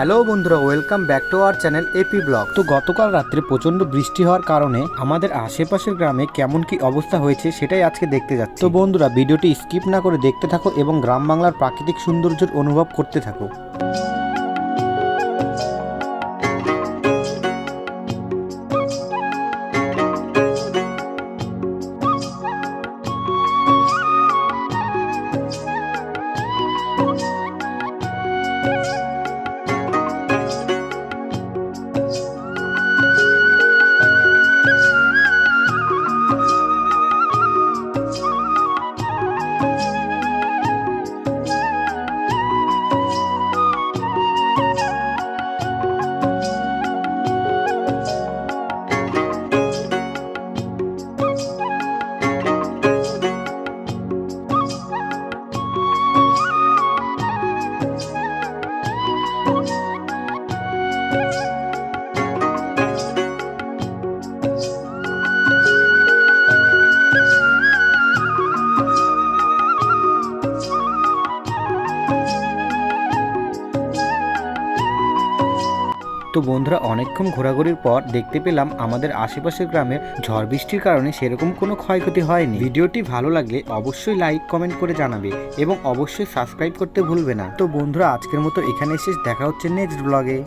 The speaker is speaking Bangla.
হ্যালো বন্ধুরা welcome back to our channel AP blog তো গতকাল রাত্রে প্রচণ্ড বৃষ্টি হওয়ার কারণে আমাদের আশেপাশের গ্রামে কেমন কি অবস্থা হয়েছে সেটাই আজকে দেখতে যাচ্ছি। তো বন্ধুরা, ভিডিওটি স্কিপ না করে দেখতে থাকো এবং গ্রাম বাংলার প্রাকৃতিক সৌন্দর্যের অনুভব করতে থাকো। তো বন্ধুরা, অনেকক্ষণ ঘোরাঘুরির পর দেখতে পেলাম আমাদের আশেপাশের গ্রামের ঝড় বৃষ্টির কারণে সেরকম কোনো ক্ষয়ক্ষতি হয়নি। ভিডিওটি ভালো লাগলে অবশ্যই লাইক, কমেন্ট করে জানাবে এবং অবশ্যই সাবস্ক্রাইব করতে ভুলবে না। তো বন্ধুরা, আজকের মতো এখানে শেষ। দেখা হচ্ছে নেক্সট ব্লগে।